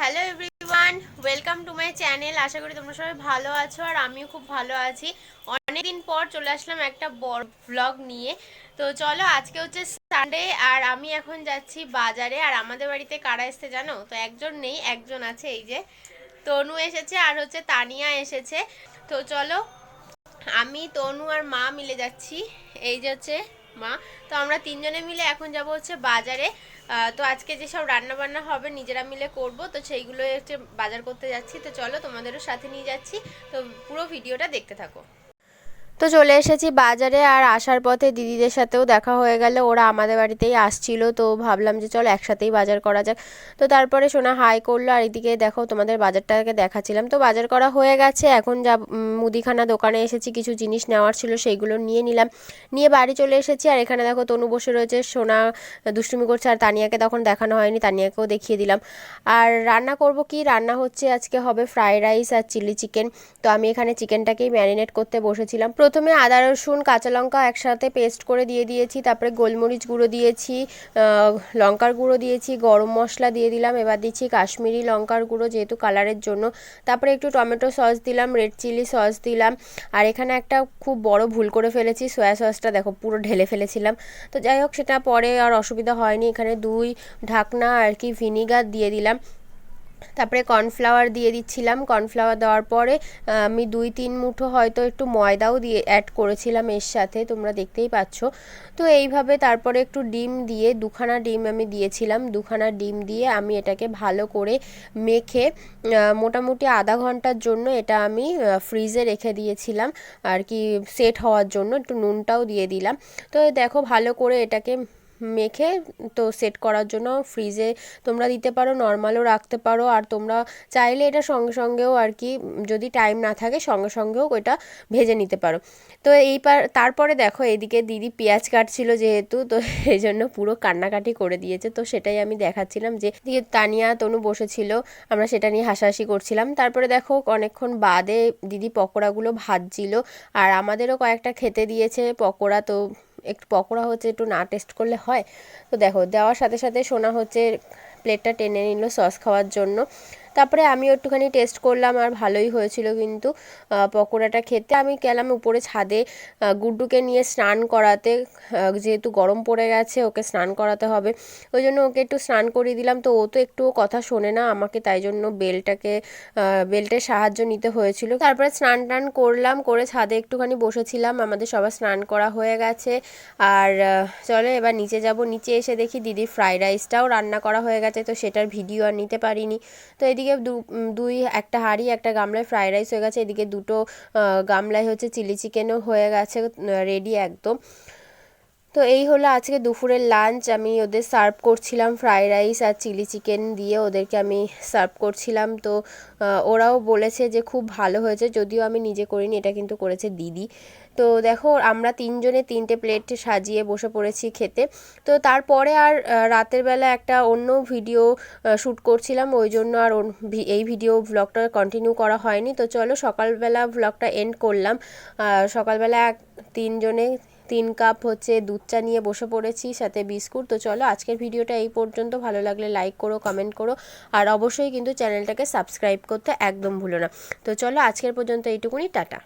Hello everyone welcome to my channel আশা করি তোমরা সবাই ভালো আছো আর আমিও খুব ভালো আছি। অনেকদিন পর চলে আসলাম একটা বড় ব্লগ নিয়ে। তো চলো, আজকে হচ্ছে সানডে আর আমি এখন যাচ্ছি বাজারে। আর আমাদের বাড়িতে কারা এসছে জানো? তো একজন নেই, একজন আছে এই যে। তনু এসেছে আর হচ্ছে তানিয়া এসেছে। তো চলো, আমি, তনু আর মা মিলে যাচ্ছি। এই যে হচ্ছে মা। তো আমরা তিনজনে মিলে এখন যাব হচ্ছে বাজারে। তো আজকে যেসব রান্না বান্না হবে নিজেরা মিলে করব, তো সেইগুলো হচ্ছে বাজার করতে যাচ্ছি। তো চলো তোমাদেরও সাথে নিয়ে যাচ্ছি। তো পুরো ভিডিওটা দেখতে থাকো। তো চলে এসেছি বাজারে আর আসার পথে দিদিদের সাথেও দেখা হয়ে গেল। ওরা আমাদের বাড়িতেই আসছিল, তো ভাবলাম যে চল একসাথেই বাজার করা যাক। তো তারপরে সোনা হাই করল, আর এদিকে দেখো তোমাদের বাজারটাকে দেখাচ্ছিলাম। তো বাজার করা হয়ে গেছে, এখন যা মুদিখানা দোকানে এসেছি, কিছু জিনিস নেওয়ার ছিল সেইগুলো নিয়ে নিলাম। নিয়ে বাড়ি চলে এসেছি, আর এখানে দেখো তনু বসে রয়েছে, সোনা দুষ্টুমি করছে, আর তানিয়াকে তখন দেখানো হয়নি, তানিয়াকেও দেখিয়ে দিলাম। আর রান্না করব কি? রান্না হচ্ছে আজকে হবে ফ্রাইড রাইস আর চিলি চিকেন। তো আমি এখানে চিকেনটাকেই ম্যারিনেট করতে বসেছিলাম। প্রথমে আদা, রসুন, কাঁচা লঙ্কা একসাথে পেস্ট করে দিয়ে দিয়েছি, তারপরে গোলমরিচ গুঁড়ো দিয়েছি লঙ্কার গুঁড়ো দিয়েছি, গরম মশলা দিয়ে দিলাম, এবার দিচ্ছি কাশ্মীরি লঙ্কার গুঁড়ো যেহেতু কালারের জন্য, তারপরে একটু টমেটো সস দিলাম রেড চিলি সস দিলাম, আর এখানে একটা খুব বড় ভুল করে ফেলেছি সয়া সসটা দেখো পুরো ঢেলে ফেলেছিলাম, তো যাই হোক সেটা পরে আর অসুবিধা হয়নি, এখানে দুই ঢাকনা আর কি ভিনিগার দিয়ে দিলাম তারপরে কর্নফ্লাওয়ার দিয়ে দিচ্ছিলাম। কর্নফ্লাওয়ার দেওয়ার পরে আমি দুই তিন মুঠো হয়তো একটু ময়দাও দিয়ে অ্যাড করেছিলাম এর সাথে, তোমরা দেখতেই পাচ্ছ। তো এইভাবে তারপরে একটু ডিম দিয়ে, দুখানা ডিম আমি দিয়েছিলাম। দুখানা ডিম দিয়ে আমি এটাকে ভালো করে মেখে মোটামুটি আধা ঘণ্টার জন্য এটা আমি ফ্রিজে রেখে দিয়েছিলাম। আর কি সেট হওয়ার জন্য একটু নুনটাও দিয়ে দিলাম। তো দেখো ভালো করে এটাকে মেখে তো সেট করার জন্য ফ্রিজে তোমরা দিতে পারো নর্মালও রাখতে পারো। আর তোমরা চাইলে এটা সঙ্গে সঙ্গেও আর কি, যদি টাইম না থাকে সঙ্গে সঙ্গেও ওটা ভেজে নিতে পারো। তো এই পার তারপরে দেখো এদিকে দিদি পেঁয়াজ কাটছিল যেহেতু, তো এই জন্য পুরো কান্নাকাটি করে দিয়েছে। তো সেটাই আমি দেখাচ্ছিলাম যে তানিয়া তনু বসেছিল, আমরা সেটা নিয়ে হাসাহাসি করছিলাম। তারপরে দেখো অনেকক্ষণ বাদে দিদি পকোড়াগুলো ভাজছিল, আর আমাদেরও কয়েকটা খেতে দিয়েছে পকোড়া, তো একটু পকোড়া হচ্ছে, একটু না টেস্ট করলে হয়। তো দেখো, দেওয়ার সাথে সাথে সোনা হচ্ছে প্লেটটা টেনে নিল সস খাওয়ার জন্য। তারপরে আমিও একটুখানি টেস্ট করলাম, আর ভালোই হয়েছিল কিন্তু পকোড়াটা খেতে। আমি গেলাম উপরে ছাদে গুড্ডুকে নিয়ে স্নান করাতে। যেহেতু গরম পড়ে গেছে, ওকে স্নান করাতে হবে। ওই জন্য ওকে একটু স্নান করিয়ে দিলাম। তো ও তো একটুও কথা শোনে না, আমাকে তাই জন্য বেলটাকে বেল্টের সাহায্য নিতে হয়েছিল। তারপরে স্নান টান করলাম, করে ছাদে একটুখানি বসেছিলাম। আমাদের সবার স্নান করা হয়ে গেছে। আর চলো এবার নিচে যাব। নিচে এসে দেখি দিদি ফ্রাইড রাইসটাও রান্না করা হয়ে গেছে, তো সেটার ভিডিও আর নিতে পারিনি। তো এদিকে দু- দুই, একটা হাঁড়ি, একটা গামলায় ফ্রাইড রাইস হয়ে গেছে। এদিকে দুটো গামলায় হচ্ছে চিলি চিকেনও হয়ে গেছে রেডি একদম। তো এই হলো আজকে দুপুরের লাঞ্চ আমি ওদের সার্ভ করছিলাম ফ্রাইড রাইস আর চিলি চিকেন দিয়ে ওদেরকে আমি সার্ভ করছিলাম। তো ওরাও বলেছে যে খুব ভালো হয়েছে, যদিও আমি নিজে করিনি, এটা কিন্তু করেছে দিদি। তো দেখো, আমরা তিনজনে তিনটে প্লেট সাজিয়ে বসে পড়েছি খেতে। তো তারপরে আর রাতের বেলা একটা অন্য ভিডিও শ্যুট করছিলাম। ওই জন্য আর এই ভিডিও ব্লগটা কন্টিনিউ করা হয়নি। তো চলো, সকালবেলা ব্লগটা এন্ড করলাম। সকালবেলা তিনজনে তিন কাপ হচ্ছে দুধ চা নিয়ে বসে পড়েছি, সাথে বিস্কুট। তো চলো আজকের ভিডিওটা এই পর্যন্ত। ভালো লাগলে লাইক করো কমেন্ট করো। আর অবশ্যই কিন্তু চ্যানেলটাকে সাবস্ক্রাইব করতে একদম ভুলো না। তো চলো আজকের পর্যন্ত এইটুকুনি, টাটা।